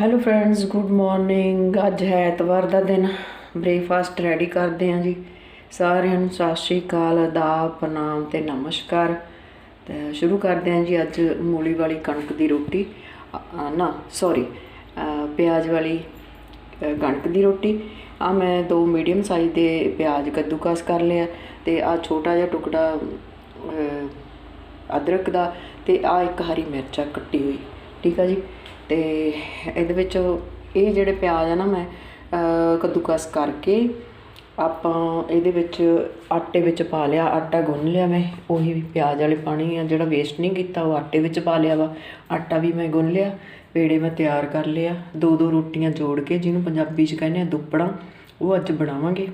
Hello friends good morning ਅੱਜ ਹੈ ਐਤਵਾਰ ਦਾ ਦਿਨ। ਬ੍ਰੇਕਫਾਸਟ ਰੈਡੀ ਕਰਦੇ ਹਾਂ ਜੀ। ਸਾਰਿਆਂ ਨੂੰ ਸਤਿ ਸ਼੍ਰੀ ਅਕਾਲ ਆਦਾਬ ਪ੍ਰਣਾਮ ਤੇ ਨਮਸਕਾਰ। ਤੇ ਸ਼ੁਰੂ ਕਰਦੇ ਹਾਂ ਜੀ ਅੱਜ ਮੂਲੀ ਵਾਲੀ ਕਣਕ ਦੀ ਰੋਟੀ। ਨਾ ਸੌਰੀ ਪਿਆਜ਼ ਵਾਲੀ ਕਣਕ ਦੀ ਰੋਟੀ। ਆ ਮੈਂ ਦੋ ਮੀਡੀਅਮ ਸਾਈਜ਼ ਦੇ ਪਿਆਜ਼ ਕੱਦੂਕਸ ਕਰ ਲਿਆ ਤੇ ਆ ਛੋਟਾ ਜਿਹਾ ਟੁਕੜਾ ਅਦਰਕ ਦਾ ਤੇ ਆ ਇੱਕ ਹਰੀ ਮਿਰਚ ਕੱਟੀ ਹੋਈ। ਠੀਕ ਆ ਜੀ? ਤੇ ਇਹਦੇ ਵਿੱਚ ਇਹ ਜਿਹੜੇ ਪਿਆਜ਼ ਆ ਨਾ ਮੈਂ ਕੱਦੂਕਸ ਕਰਕੇ ਆਪਾਂ ਇਹਦੇ ਵਿੱਚ ਆਟੇ ਵਿੱਚ ਪਾ ਲਿਆ, ਆਟਾ ਗੁੰਨ ਲਿਆ ਮੈਂ, ਉਹੀ ਵੀ ਪਿਆਜ਼ ਵਾਲੇ ਪਾਣੀ ਆ ਜਿਹੜਾ ਵੇਸਟ ਨਹੀਂ ਕੀਤਾ, ਉਹ ਆਟੇ ਵਿੱਚ ਪਾ ਲਿਆ ਵਾ। ਆਟਾ ਵੀ ਮੈਂ ਗੁੰਨ ਲਿਆ, ਪੇੜੇ ਮੈਂ ਤਿਆਰ ਕਰ ਲਿਆ ਦੋ ਦੋ ਰੋਟੀਆਂ ਜੋੜ ਕੇ ਜਿਹਨੂੰ ਪੰਜਾਬੀ 'ਚ ਕਹਿੰਦੇ ਆ ਦੁੱਪੜਾ, ਉਹ ਅੱਜ ਬਣਾਵਾਂਗੇ।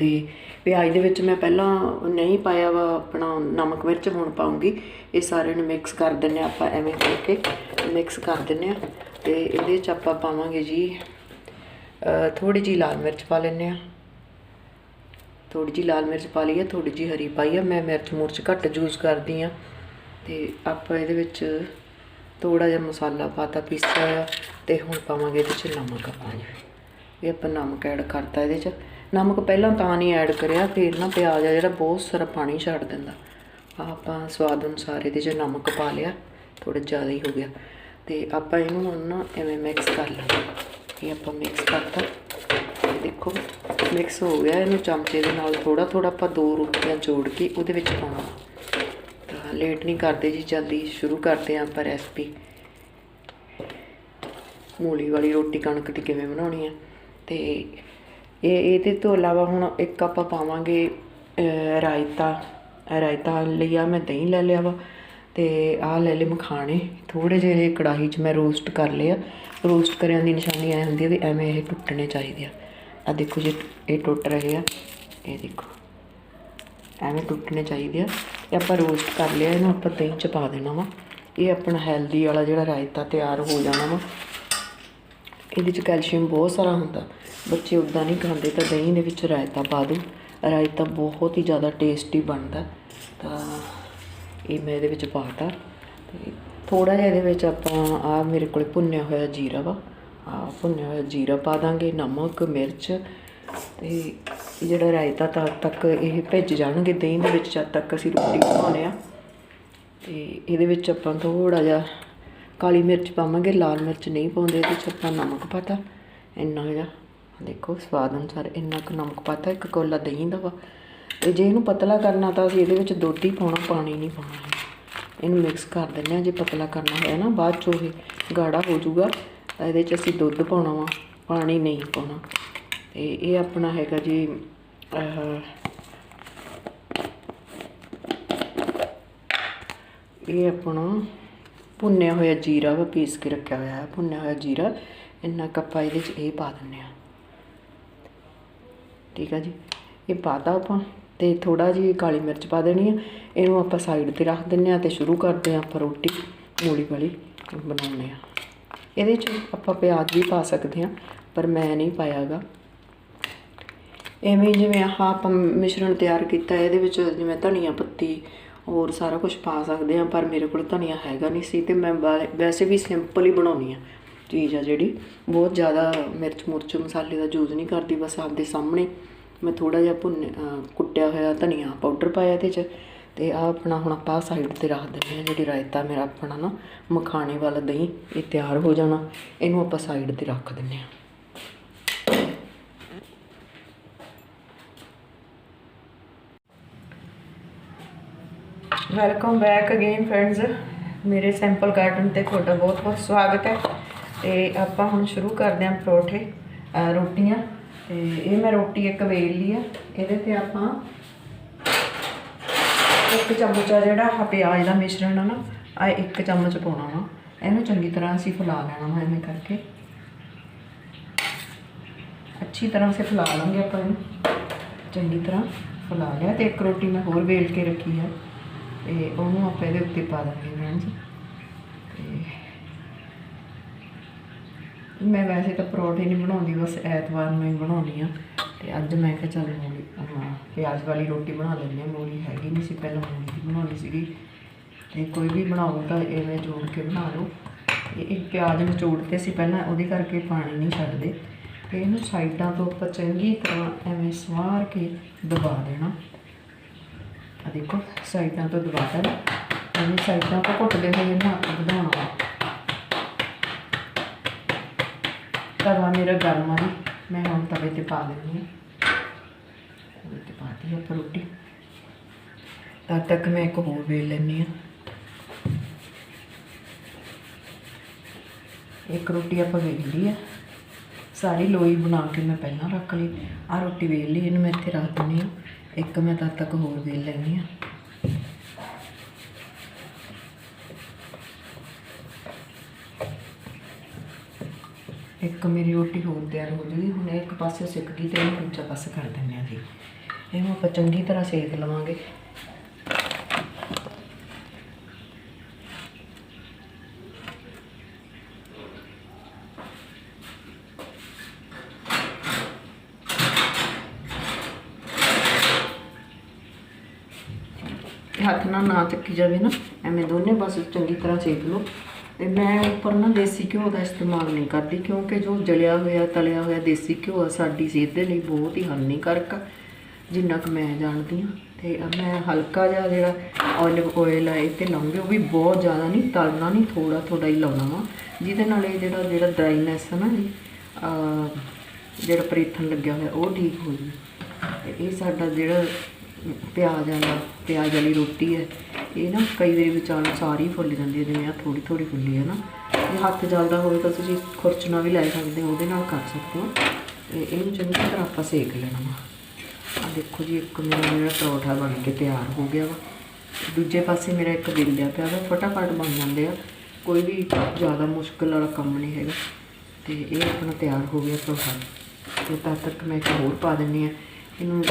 ਅਤੇ ਪਿਆਜ਼ ਦੇ ਵਿੱਚ ਮੈਂ ਪਹਿਲਾਂ ਨਹੀਂ ਪਾਇਆ ਵਾ ਆਪਣਾ ਨਮਕ ਮਿਰਚ, ਹੁਣ ਪਾਉਂਗੀ। ਇਹ ਸਾਰੇ ਨੂੰ ਮਿਕਸ ਕਰ ਦਿੰਨੇ ਆਪਾਂ, ਐਵੇਂ ਕਰਕੇ ਮਿਕਸ ਕਰ ਦਿੰਨੇ ਆ ਤੇ ਇਹਦੇ ਚ ਆਪਾਂ ਪਾਵਾਂਗੇ ਜੀ ਥੋੜੀ ਜੀ ਲਾਲ ਮਿਰਚ ਪਾ ਲੈਨੇ ਆ ਥੋੜੀ ਜੀ ਲਾਲ ਮਿਰਚ ਪਾ ਲਈ ਆ ਥੋੜੀ ਜੀ ਹਰੀ ਪਾਈ ਆ, ਮੈਂ ਮਿਰਚ ਮੁਰਚ ਘੱਟ ਯੂਜ਼ ਕਰਦੀ ਆ ਤੇ ਆਪਾਂ ਇਹਦੇ ਵਿੱਚ ਥੋੜਾ ਜਿਹਾ ਮਸਾਲਾ ਪਾਤਾ, ਪੀਸਿਆ ਆ ਤੇ ਹੁਣ ਪਾਵਾਂਗੇ ਇਹਦੇ ਚ ਨਮਕ ਆਪਾਂ। ਜੀ ਇਹ ਆਪਾਂ ਨਮਕ ਐਡ ਕਰਤਾ ਇਹਦੇ ਚ। ਨਮਕ ਪਹਿਲਾਂ ਤਾਂ ਨਹੀਂ ਐਡ ਕਰਿਆ, ਫਿਰ ਨਾ ਪਿਆਜ਼ ਆ ਜਿਹੜਾ ਬਹੁਤ ਸਾਰਾ ਪਾਣੀ ਛੱਡ ਦਿੰਦਾ। ਆਪਾਂ ਸਵਾਦ ਅਨੁਸਾਰ ਇਹਦੇ ਚ ਨਮਕ ਪਾ ਲਿਆ ਥੋੜਾ ਜ਼ਿਆਦਾ ਹੀ ਹੋ ਗਿਆ। ਤੇ ਆਪਾਂ ਇਹਨੂੰ ਹੁਣ ਨਾ ਐਵੇਂ ਮਿਕਸ ਕਰ ਲੈਣਾ। ਇਹ ਆਪਾਂ ਮਿਕਸ ਕਰਤਾ। ਇਹ ਦੇਖੋ ਮਿਕਸ ਹੋ ਗਿਆ। ਇਹਨੂੰ ਚਮਚੇ ਦੇ ਨਾਲ ਥੋੜਾ ਥੋੜਾ ਆਪਾਂ ਦੋ ਰੋਟੀਆਂ ਜੋੜ ਕੇ ਉਹਦੇ ਵਿੱਚ ਪਾਉਣਾ। ਤਾਂ ਲੇਟ ਨਹੀਂ ਕਰਦੇ ਜੀ, ਜਲਦੀ ਸ਼ੁਰੂ ਕਰਦੇ ਹਾਂ ਆਪਾਂ ਰੈਸਪੀ ਮੂਲੀ ਵਾਲੀ ਰੋਟੀ ਕਣਕ ਦੀ ਕਿਵੇਂ ਬਣਾਉਣੀ ਹੈ ਤੇ ਇਹ, ਇਹਦੇ ਤੋਂ ਇਲਾਵਾ ਹੁਣ ਇੱਕ ਆਪਾਂ ਪਾਵਾਂਗੇ ਰਾਇਤਾ। ਰਾਇਤਾ ਲਈ ਆ ਮੈਂ ਦਹੀਂ ਲੈ ਲਿਆ ਵਾ ਤੇ ਆਹ ਲੈ ਲਏ ਮਖਾਣੇ। ਥੋੜੇ ਜਿਹੇ ਕੜਾਹੀ 'ਚ ਮੈਂ ਰੋਸਟ ਕਰ ਲਿਆ ਰੋਸਟ ਕਰਿਆਂ ਦੀ ਨਿਸ਼ਾਨੀ ਐ ਹੁੰਦੀ ਹੈ ਵੀ ਐਵੇਂ ਇਹ ਟੁੱਟਣੇ ਚਾਹੀਦੇ ਆ। ਆ ਦੇਖੋ ਜੇ ਇਹ ਟੁੱਟ ਰਹੇ ਆ, ਇਹ ਦੇਖੋ। ਐਵੇਂ ਟੁੱਟਣੇ ਚਾਹੀਦੇ ਆ। ਇਹ ਆਪਾਂ ਰੋਸਟ ਕਰ ਲਿਆ, ਇਹਨੂੰ ਆਪਾਂ ਦਹੀਂ 'ਚ ਪਾ ਦੇਣਾ ਵਾ। ਇਹ ਆਪਣਾ ਹੈਲਦੀ ਵਾਲਾ ਜਿਹੜਾ ਰਾਇਤਾ ਤਿਆਰ ਹੋ ਜਾਣਾ ਵਾ ਇਹਦੇ ਚ ਕੈਲਸ਼ੀਅਮ ਬਹੁਤ ਸਾਰਾ ਹੁੰਦਾ। ਬੱਚੇ ਉੱਦਾਂ ਨਹੀਂ ਖਾਂਦੇ, ਤਾਂ ਦਹੀਂ ਦੇ ਵਿੱਚ ਰਾਇਤਾ ਪਾ ਦਿਓ। ਰਾਇਤਾ ਬਹੁਤ ਹੀ ਜ਼ਿਆਦਾ ਟੇਸਟੀ ਬਣਦਾ। ਤਾਂ ਇਹ ਮੈਂ ਇਹਦੇ ਵਿੱਚ ਪਾਤਾ। ਤੇ ਥੋੜਾ ਜਿਹਾ ਇਹਦੇ ਵਿੱਚ ਆਪਾਂ ਆ ਮੇਰੇ ਕੋਲ ਭੁੰਨਿਆ ਹੋਇਆ ਜੀਰਾ ਵਾ। ਆ ਭੁੰਨਿਆ ਹੋਇਆ ਜੀਰਾ ਪਾ ਦਾਂਗੇ, ਨਮਕ, ਮਿਰਚ। ਤੇ ਜਿਹੜਾ ਰਾਇਤਾ ਤਦ ਤੱਕ ਇਹ ਭਿੱਜ ਜਾਣਗੇ ਦਹੀਂ ਦੇ ਵਿੱਚ, ਜਦ ਤੱਕ ਅਸੀਂ ਰੋਟੀ ਬਣਾਉਣੇ ਆ ਤੇ ਇਹਦੇ ਵਿੱਚ ਆਪਾਂ ਥੋੜਾ ਜਿਹਾ ਕਾਲੀ ਮਿਰਚ ਪਾਵਾਂਗੇ, ਲਾਲ ਮਿਰਚ ਨਹੀਂ ਪਾਉਂਦੇ, ਇਹਦੇ ਚ ਆਪਾਂ ਨਮਕ ਪਾਤਾ, ਇੰਨਾ ਜਿਹਾ। ਦੇਖੋ, ਸਵਾਦ ਅਨੁਸਾਰ ਇੰਨਾ ਕੁ ਨਮਕ ਪਾਤਾ, ਇੱਕ ਕੋਲਾ ਦਹੀਂ ਦਾ ਵਾ। ਤੇ ਜੇ ਇਹਨੂੰ ਪਤਲਾ ਕਰਨਾ ਤਾਂ ਅਸੀਂ ਇਹਦੇ ਵਿੱਚ ਦੁੱਧ ਹੀ ਪਾਉਣਾ, ਪਾਣੀ ਨਹੀਂ ਪਾਉਣਾ। ਇਹਨੂੰ ਮਿਕਸ ਕਰ ਦਿੰਦੇ ਆ ਜੇ ਪਤਲਾ ਕਰਨਾ ਹੋਇਆ ਨਾ, ਬਾਅਦ ਚੋਂ ਇਹ ਗਾੜਾ ਹੋ ਜਾਊਗਾ। ਤਾਂ ਇਹਦੇ ਚ ਅਸੀਂ ਦੁੱਧ ਪਾਉਣਾ ਵਾ, ਪਾਣੀ ਨਹੀਂ ਪਾਉਣਾ। ਤੇ ਇਹ ਆਪਣਾ ਹੈਗਾ ਜੀ ਇਹ ਆਪਣਾ ਭੁੰਨਿਆ ਹੋਇਆ ਜੀਰਾ ਵਾ ਪੀਸ ਕੇ ਰੱਖਿਆ ਹੋਇਆ ਹੈ ਭੁੰਨਿਆ ਹੋਇਆ ਜੀਰਾ, ਇੰਨਾ ਕੱਪਾ ਇਹਦੇ ਚ, ਇਹ ਪਾ ਦਿੰਨੇ ਆ ਠੀਕ ਆ ਜੀ? ਇਹ ਪਾਤਾ ਆਪਾਂ ਤੇ ਥੋੜਾ ਜਿਹੀ ਕਾਲੀ ਮਿਰਚ ਪਾ ਦੇਣੀ ਆ। ਇਹਨੂੰ ਆਪਾਂ ਸਾਈਡ ਤੇ ਰੱਖ ਦਿੰਨੇ ਆ ਤੇ ਸ਼ੁਰੂ ਕਰਦੇ ਆ ਆਪਾਂ ਰੋਟੀ ਮੂਲੀ ਵਾਲੀ ਬਣਾਉਣੇ ਆ ਇਹਦੇ ਚ ਆਪਾਂ ਪਿਆਜ਼ ਵੀ ਪਾ ਸਕਦੇ ਆ ਪਰ ਮੈਂ ਨਹੀਂ ਪਾਇਆਗਾ। ਐਵੇਂ ਜਿਵੇਂ ਆਹ ਆਪਾਂ ਮਿਸ਼ਰਣ ਤਿਆਰ ਕੀਤਾ, ਇਹਦੇ ਵਿੱਚ ਜਿਵੇਂ ਧਨੀਆ ਪੱਤੀ ਹੋਰ ਸਾਰਾ ਕੁਝ ਪਾ ਸਕਦੇ ਆ ਪਰ ਮੇਰੇ ਕੋਲ ਧਨੀਆ ਹੈਗਾ ਨਹੀਂ ਸੀ ਤੇ ਮੈਂ ਵੈ- ਵੈਸੇ ਵੀ ਸਿੰਪਲ ਹੀ ਬਣਾਉਣੀ ਆ ਚੀਜ਼ ਆ ਜਿਹੜੀ। ਬਹੁਤ ਜ਼ਿਆਦਾ ਮਿਰਚ ਮੁਰਚ ਮਸਾਲੇ ਦਾ ਯੂਜ਼ ਨਹੀਂ ਕਰਦੀ, ਬਸ ਆਪਦੇ ਸਾਹਮਣੇ ਮੈਂ ਥੋੜਾ ਜਿਹਾ ਭੁੰਨ ਕੁੱਟਿਆ ਹੋਇਆ ਧਨੀਆ ਪਾਊਡਰ ਪਾਇਆ ਇਹਦੇ ਚ ਤੇ ਆ ਆਪਣਾ ਹੁਣ ਆਪਾਂ ਸਾਈਡ ਤੇ ਰੱਖ ਦਿੰਦੇ ਆ ਜਿਹੜੀ ਰਾਇਤਾ ਮੇਰਾ ਆਪਣਾ ਨਾ ਮਖਾਣੇ ਵਾਲਾ ਦਹੀਂ, ਇਹ ਤਿਆਰ ਹੋ ਜਾਣਾ। ਇਹਨੂੰ ਆਪਾਂ ਸਾਈਡ ਤੇ ਰੱਖ ਦਿੰਦੇ ਆ ਵੈਲਕਮ ਬੈਕ ਅਗੇਨ ਫਰੈਂਡਸ ਮੇਰੇ ਸੈਂਪਲ ਗਾਰਡਨ ਤੇ ਤੁਹਾਡਾ ਬਹੁਤ ਬਹੁਤ ਸਵਾਗਤ ਹੈ। ਤੇ ਆਪਾਂ ਹੁਣ ਸ਼ੁਰੂ ਕਰਦੇ ਹਾਂ ਪਰੌਠੇ ਰੋਟੀਆਂ। ਤੇ ਇਹ ਮੈਂ ਰੋਟੀ ਇੱਕ ਵੇਲ ਲਈ ਆ। ਇਹਦੇ ਤੇ ਆਪਾਂ ਇੱਕ ਚਮਚ ਆ ਜਿਹੜਾ ਆਹ ਪਿਆਜ਼ ਦਾ ਮਿਸ਼ਰਣ ਆ ਨਾ ਆ ਇੱਕ ਚਮਚ ਪਾਉਣਾ ਵਾ। ਇਹਨੂੰ ਚੰਗੀ ਤਰ੍ਹਾਂ ਅਸੀਂ ਫੁਲਾ ਲੈਣਾ ਵਾ ਐਵੇਂ ਕਰਕੇ। ਅੱਛੀ ਤਰ੍ਹਾਂ ਸੇ ਫੁਲਾ ਲਾਂਗੇ ਆਪਾਂ ਇਹਨੂੰ। ਚੰਗੀ ਤਰ੍ਹਾਂ ਫੁਲਾ ਲਿਆ ਤੇ ਇੱਕ ਰੋਟੀ ਮੈਂ ਹੋਰ ਵੇਲ ਕੇ ਰੱਖੀ ਹੈ ਤੇ ਉਹਨੂੰ ਆਪਾਂ ਇਹਦੇ ਉੱਤੇ ਪਾ ਦਾਂਗੇ ਫਰੈਂਡਸ ਤੇ ਮੈਂ ਵੈਸੇ ਤਾਂ ਪਰੌਂਠੇ ਨਹੀਂ ਬਣਾਉਂਦੀ, ਬਸ ਐਤਵਾਰ ਨੂੰ ਹੀ ਬਣਾਉਂਦੀ ਆ ਤੇ ਅੱਜ ਮੈਂ ਕਿਹਾ ਚੱਲ ਮੂਲੀ ਪਿਆਜ਼ ਵਾਲੀ ਰੋਟੀ ਬਣਾ ਲੈਂਦੇ ਹਾਂ। ਮੂਲੀ ਹੈਗੀ ਨਹੀਂ ਸੀ, ਪਹਿਲਾਂ ਮੂਲੀ ਦੀ ਬਣਾਉਣੀ ਸੀਗੀ। ਤੇ ਕੋਈ ਵੀ ਬਣਾਓ ਤਾਂ ਐਵੇਂ ਜੋੜ ਕੇ ਬਣਾ ਲਓ। ਇਹ ਇਹ ਪਿਆਜ਼ ਨਿਚੋੜਤੇ ਸੀ ਪਹਿਲਾਂ, ਉਹਦੇ ਕਰਕੇ ਪਾਣੀ ਨਹੀਂ ਛੱਡਦੇ। ਤੇ ਇਹਨੂੰ ਸਾਈਡਾਂ ਤੋਂ ਆਪਾਂ ਚੰਗੀ ਤਰ੍ਹਾਂ ਐਵੇਂ ਸਵਾਰ ਕੇ ਦਬਾ ਦੇਣਾ। ਆ ਦੇਖੋ, ਸਾਈਡਾਂ ਤੋਂ ਦਬਾ ਦੇਣਾ ਐਵੇਂ ਸਾਈਡਾਂ ਤੋਂ ਘੁੱਟਦੇ ਹੋਏ ਇਹਨਾਂ ਆਪਾਂ ਵਧਾਉਣਾ ਤਵਾ ਮੇਰਾ ਗਰਮ ਆ ਮੈਂ ਹੁਣ ਤਵੇ ਤੇ ਪਾ ਦਿੰਦੀ ਹਾਂ। ਤਵੇ ਤੇ ਪਾਤੀ ਆਪਾਂ ਰੋਟੀ। ਤਦ ਤੱਕ ਮੈਂ ਇੱਕ ਹੋਰ ਵੇਲ ਲੈਣੀ ਆ ਇੱਕ ਰੋਟੀ ਆਪਾਂ ਵੇਲ ਲਈ ਆ। ਸਾਰੀ ਲੋਈ ਬਣਾ ਕੇ ਮੈਂ ਪਹਿਲਾਂ ਰੱਖ ਲਈ। ਆ ਰੋਟੀ ਵੇਲ ਲਈ, ਇਹਨੂੰ ਮੈਂ ਇੱਥੇ ਰੱਖ ਦਿੰਦੀ ਹਾਂ। ਇੱਕ ਮੈਂ ਤਦ ਤੱਕ ਹੋਰ ਵੇਲ ਲੈਣੀ ਆ ਇੱਕ ਮੇਰੀ ਰੋਟੀ ਹੋਰ ਤਿਆਰ ਹੋ ਜੂਗੀ, ਹੁਣ ਇੱਕ ਪਾਸੇ ਸਿੱਕ ਗਈ ਤੇ ਇਹਨੂੰ ਦੂਜਾ ਪਾਸੇ ਕਰ ਦਿੰਦੇ ਆ ਜੀ। ਇਹਨੂੰ ਆਪਾਂ ਚੰਗੀ ਤਰ੍ਹਾਂ ਸੇਕ ਲਵਾਂਗੇ। ਹੱਥ ਨਾਲ ਨਾ ਚੱਕੀ ਜਾਵੇ ਨਾ, ਐਵੇਂ ਦੋਨੇ ਪਾਸੇ ਚੰਗੀ ਤਰ੍ਹਾਂ ਸੇਕ ਲਓ। ਤੇ ਮੈਂ ਉੱਪਰ ਨਾ ਦੇਸੀ ਘਿਓ ਦਾ ਇਸਤੇਮਾਲ ਨਹੀਂ ਕਰਦੀ, ਕਿਉਂਕਿ ਜੋ ਜਲਿਆ ਹੋਇਆ, ਤਲਿਆ ਹੋਇਆ ਦੇਸੀ ਘਿਓ ਆ, ਸਾਡੀ ਸਿਹਤ ਦੇ ਲਈ ਬਹੁਤ ਹੀ ਹਾਨੀਕਾਰਕ ਆ, ਜਿੰਨਾ ਕੁ ਮੈਂ ਜਾਣਦੀ ਹਾਂ। ਤੇ ਮੈਂ ਹਲਕਾ ਜਿਹਾ ਜਿਹੜਾ olive oil ਆ, ਇਹ ਤੇ ਲਾਉਂਗੀ ਉਹ ਵੀ ਬਹੁਤ ਜ਼ਿਆਦਾ ਨਹੀਂ, ਤਲਣਾ ਨਹੀਂ ਥੋੜਾ ਥੋੜਾ ਹੀ ਲਾਉਣਾ ਵਾ। ਜਿਹਦੇ ਨਾਲ ਇਹ ਜਿਹੜਾ ਜਿਹੜਾ ਡਰਾਈਨੈਸ ਹੈ ਨਾ ਜੀ ਜਿਹੜਾ ਪਰੇਥਨ ਲੱਗਿਆ ਹੋਇਆ, ਉਹ ਠੀਕ ਹੋ ਜੂ ਤੇ ਇਹ ਸਾਡਾ ਜਿਹੜਾ ਪਿਆਜ਼ ਵਾਲਾ ਪਿਆਜ਼ ਵਾਲੀ ਰੋਟੀ ਹੈ। ਇਹ ਨਾ ਕਈ ਵਾਰੀ ਵਿਚਾਲੋਂ ਸਾਰੀ ਫੁੱਲ ਜਾਂਦੀ ਹੈ, ਜਿਵੇਂ ਆ ਥੋੜੀ ਥੋੜੀ ਫੁੱਲੀ ਹੈ ਨਾ। ਜੇ ਹੱਥ ਜਲਦਾ ਹੋਵੇ ਤਾਂ ਤੁਸੀਂ ਖੁਰਚਣਾ ਵੀ ਲੈ ਸਕਦੇ ਹੋ, ਉਹਦੇ ਨਾਲ ਕਰ ਸਕਦੇ ਹੋ। ਤੇ ਇਹਨੂੰ ਚੰਗੀ ਤਰ੍ਹਾਂ ਆਪਾਂ ਸੇਕ ਲੈਣਾ ਵਾ। ਆ ਦੇਖੋ ਜੀ, ਇੱਕ ਮੇਰਾ ਮੇਰਾ ਪਰੌਠਾ ਬਣ ਕੇ ਤਿਆਰ ਹੋ ਗਿਆ ਵਾ। ਦੂਜੇ ਪਾਸੇ ਮੇਰਾ ਇੱਕ ਬਿੱਲਿਆ ਪਿਆ ਵਾ, ਫਟਾਫਟ ਬਣ ਜਾਂਦੇ ਆ। ਕੋਈ ਵੀ ਜ਼ਿਆਦਾ ਮੁਸ਼ਕਲ ਵਾਲਾ ਕੰਮ ਨਹੀਂ ਹੈਗਾ। ਤੇ ਇਹ ਆਪਣਾ ਤਿਆਰ ਹੋ ਗਿਆ ਪਰੌਠਾ। ਤੇ ਤਦ ਤੱਕ ਮੈਂ ਇੱਕ ਹੋਰ ਪਾ ਦਿੰਨੀ ਆ ਇਹਨੂੰ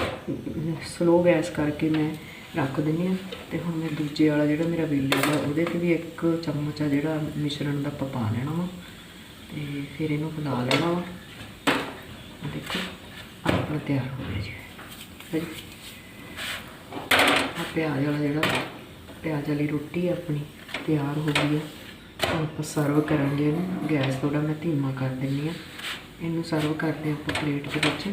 ਸਲੋ ਗੈਸ ਕਰਕੇ ਮੈਂ ਰੱਖ ਦਿੰਦੀ ਹਾਂ ਤੇ ਹੁਣ ਮੈਂ ਦੂਜੇ ਵਾਲਾ ਜਿਹੜਾ ਮੇਰਾ ਬਿੱਲਿਆ ਵਾ ਉਹਦੇ ਤੇ ਵੀ ਇੱਕ ਚਮਚ ਆ ਜਿਹੜਾ ਮਿਸ਼ਰਣ ਦਾ ਆਪਾਂ ਪਾ ਲੈਣਾ ਵਾ। ਤੇ ਫਿਰ ਇਹਨੂੰ ਬਣਾ ਲੈਣਾ ਵਾ। ਆਹ ਦੇਖੋ ਆਪਣਾ ਤਿਆਰ ਹੋ ਗਿਆ ਜੀ। ਹੈ ਜੀ ਆ ਪਿਆਜ਼ ਵਾਲਾ ਜਿਹੜਾ, ਪਿਆਜ਼ ਵਾਲੀ ਰੋਟੀ ਆਪਣੀ, ਤਿਆਰ ਹੋ ਗਈ ਹੈ ਹੁਣ ਆਪਾਂ ਸਰਵ ਕਰਾਂਗੇ ਇਹਨੂੰ। ਗੈਸ ਥੋੜਾ ਮੈਂ ਧੀਮਾ ਕਰ ਦਿੰਨੀ ਆ ਇਹਨੂੰ ਸਰਵ ਕਰਦੇ ਆਪਾਂ ਪਲੇਟ ਦੇ ਵਿੱਚ।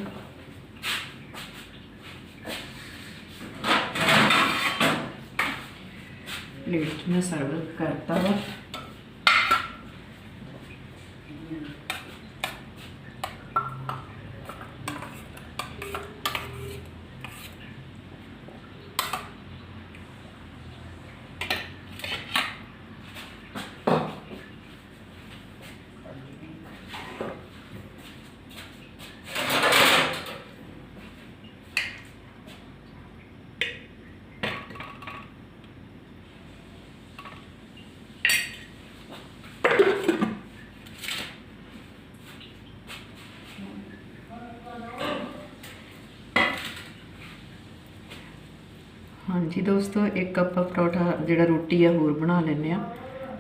ਪਲੇਟ 'ਚ ਮੈਂ ਸਰਵ ਕਰਤਾ ਵਾ। ਹਾਂਜੀ ਦੋਸਤੋ, ਇੱਕ ਆਪਾਂ ਪਰੌਠਾ ਜਿਹੜਾ ਰੋਟੀ ਆ, ਹੋਰ ਬਣਾ ਲੈਂਦੇ ਆ।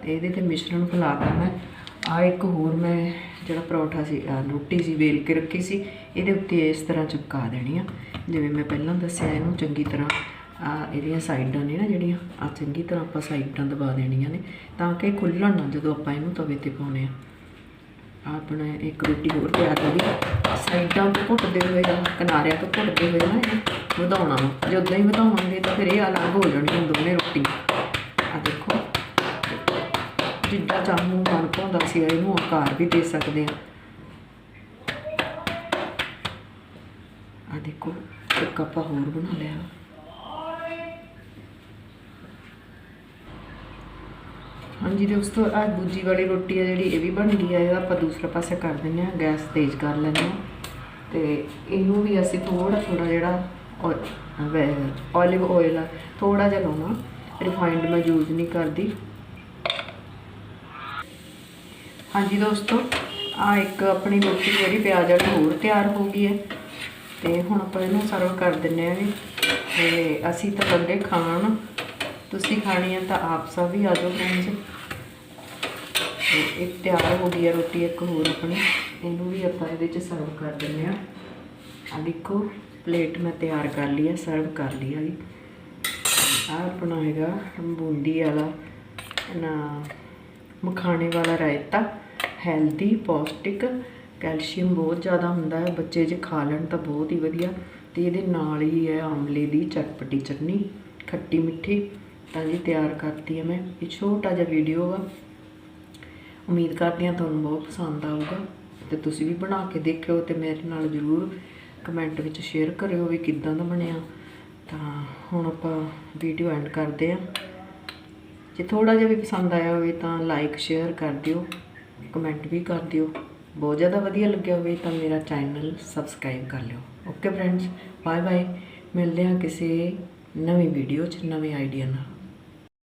ਤੇ ਇਹਦੇ ਤੇ ਮਿਸ਼ਰਣ ਫੈਲਾ ਦੇਣਾ ਆ ਇੱਕ ਹੋਰ ਮੈਂ ਜਿਹੜਾ ਪਰੌਠਾ ਸੀ ਰੋਟੀ ਸੀ, ਵੇਲ ਕੇ ਰੱਖੀ ਸੀ, ਇਹਦੇ ਉੱਤੇ ਇਸ ਤਰ੍ਹਾਂ ਚਿਪਕਾ ਦੇਣੀ ਆ। ਜਿਵੇਂ ਮੈਂ ਪਹਿਲਾਂ ਦੱਸਿਆ, ਇਹਨੂੰ ਚੰਗੀ ਤਰ੍ਹਾਂ ਆ ਇਹਦੀਆਂ ਸਾਈਡਾਂ ਨੇ ਨਾ ਜਿਹੜੀਆਂ ਆ ਚੰਗੀ ਤਰ੍ਹਾਂ ਆਪਾਂ ਸਾਈਡਾਂ ਦਬਾ ਦੇਣੀਆਂ ਨੇ, ਤਾਂ ਕਿ ਖੁੱਲਣ ਨਾ ਜਦੋਂ ਆਪਾਂ ਇਹਨੂੰ ਤਵੇ ਤੇ ਪਾਉਨੇ ਆ। ਆਪਣਾ ਇੱਕ ਰੋਟੀ ਹੋਰ ਤਿਆਰ ਹੋ ਗਈ ਸਾਈਡਾਂ ਤੋਂ ਘੁੱਟਦੇ ਹੋਏ ਜਾਂ ਕਿਨਾਰਿਆਂ ਤੋਂ ਘੁੱਟਦੇ ਹੋਏ ਨਾ ਇਹ ਵਧਾਉਣਾ ਵਾ। ਜੇ ਉਦਾਂ ਹੀ ਵਧਾਵਾਂਗੇ ਤਾਂ ਫਿਰ ਇਹ ਅਲੱਗ ਹੋ ਜਾਣਗੀਆਂ ਦੋਨੇ ਰੋਟੀਆਂ। ਆ ਦੇਖੋ। ਜਿੱਦਾਂ ਚਾਹੂੰ ਮਨ ਪਾਉਂਦਾ ਸੀ ਇਹਨੂੰ ਆਕਾਰ ਵੀ ਦੇ ਸਕਦੇ ਆ ਆ ਦੇਖੋ, ਇੱਕ ਆਪਾਂ ਹੋਰ ਬਣਾ ਲਿਆ। ਹਾਂਜੀ ਦੋਸਤੋ ਆ ਦੂਜੀ ਵਾਲੀ ਰੋਟੀ ਆ ਜਿਹੜੀ, ਇਹ ਵੀ ਬਣ ਗਈ ਆ, ਇਹਦਾ ਆਪਾਂ ਦੂਸਰਾ ਪਾਸੇ ਕਰ ਦਿੰਦੇ ਆ, ਗੈਸ ਤੇਜ਼ ਕਰ ਲੈਂਦੇ ਆ। ਤੇ ਇਹਨੂੰ ਵੀ ਅਸੀਂ ਥੋੜਾ ਥੋੜਾ ਜਿਹੜਾ olive oil ਆ ਥੋੜਾ ਜਿਹਾ ਲਾਉਣਾ ਰਿਫਾਈਨਡ ਮੈਂ ਯੂਜ਼ ਨਹੀਂ ਕਰਦੀ। ਹਾਂਜੀ ਦੋਸਤੋ, ਆ ਇੱਕ ਆਪਣੀ ਰੋਟੀ ਜਿਹੜੀ ਪਿਆਜ਼ ਵਾਲੀ ਹੋਰ ਤਿਆਰ ਹੋ ਗਈ ਹੈ। ਤੇ ਹੁਣ ਆਪਾਂ ਇਹਨੂੰ ਸਰਵ ਕਰ ਦਿੰਨੇ ਆ ਵੀ, ਤੇ ਅਸੀਂ ਤਾਂ ਬੰਦੇ ਖਾਣ। ਤੁਸੀਂ ਖਾਣੀ ਹੈ ਤਾਂ ਆਪ ਸਭ ਵੀ ਆ ਜਾਓ ਫਰੈਂਡਸ ਤੇ ਇੱਕ ਤਿਆਰ ਹੋ ਗਈ ਹੈ ਰੋਟੀ, ਇੱਕ ਹੋਰ ਆਪਣੀ। ਇਹਨੂੰ ਵੀ ਆਪਾਂ ਇਹਦੇ 'ਚ ਸਰਵ ਕਰ ਦਿੰਦੇ ਆ। ਆ ਦੇਖੋ ਪਲੇਟ ਮੈਂ ਤਿਆਰ ਕਰ ਲਈ ਹੈ ਸਰਵ ਕਰ ਲਈ ਹੈ ਆ ਆਪਣਾ ਹੈਗਾ ਬੂੰਦੀ ਵਾਲਾ ਨਾ ਮਖਾਣੇ ਵਾਲਾ ਰਾਇਤਾ। ਹੈਲਦੀ ਪੌਸ਼ਟਿਕ, ਕੈਲਸ਼ੀਅਮ ਬਹੁਤ ਜ਼ਿਆਦਾ ਹੁੰਦਾ ਹੈ। ਬੱਚੇ ਜੇ ਖਾ ਲੈਣ ਤਾਂ ਬਹੁਤ ਹੀ ਵਧੀਆ। ਤੇ ਇਹਦੇ ਨਾਲ ਹੀ ਹੈ ਆਮਲੇ ਦੀ ਚਟਪਟੀ ਚਟਨੀ, ਖੱਟੀ ਮਿੱਠੀ। ਤਾਂ ਜੀ ਤਿਆਰ ਕਰਤੀ ਹੈ ਮੈਂ। ਇਹ ਛੋਟਾ ਜਿਹਾ ਵੀਡੀਓ ਆ ਉਮੀਦ ਕਰਦੀ ਹਾਂ ਤੁਹਾਨੂੰ ਬਹੁਤ ਪਸੰਦ ਆਊਗਾ। ਤੇ ਤੁਸੀਂ ਵੀ ਬਣਾ ਕੇ ਦੇਖਿਓ ਤੇ ਮੇਰੇ ਨਾਲ ਜਰੂਰ ਕਮੈਂਟ ਵਿੱਚ ਸ਼ੇਅਰ ਕਰਿਓ ਵੀ ਕਿੱਦਾਂ ਦਾ ਬਣਿਆ। ਤਾਂ ਹੁਣ ਆਪਾਂ ਵੀਡੀਓ ਐਂਡ ਕਰਦੇ ਹਾਂ। ਜੇ ਥੋੜਾ ਜਿਹਾ ਵੀ ਪਸੰਦ ਆਇਆ ਹੋਵੇ ਤਾਂ ਲਾਈਕ ਸ਼ੇਅਰ ਕਰ ਦਿਓ। ਕਮੈਂਟ ਵੀ ਕਰ ਦਿਓ। ਬਹੁਤ ਜ਼ਿਆਦਾ ਵਧੀਆ ਲੱਗਿਆ ਹੋਵੇ ਤਾਂ ਮੇਰਾ ਚੈਨਲ ਸਬਸਕ੍ਰਾਈਬ ਕਰ ਲਿਓ। ਓਕੇ ਫਰੈਂਡਸ ਬਾਏ ਬਾਏ ਮਿਲਦੇ ਹਾਂ ਕਿਸੇ ਨਵੀਂ ਵੀਡੀਓ 'ਚ, ਨਵੇਂ ਆਈਡੀਆ ਨਾਲ।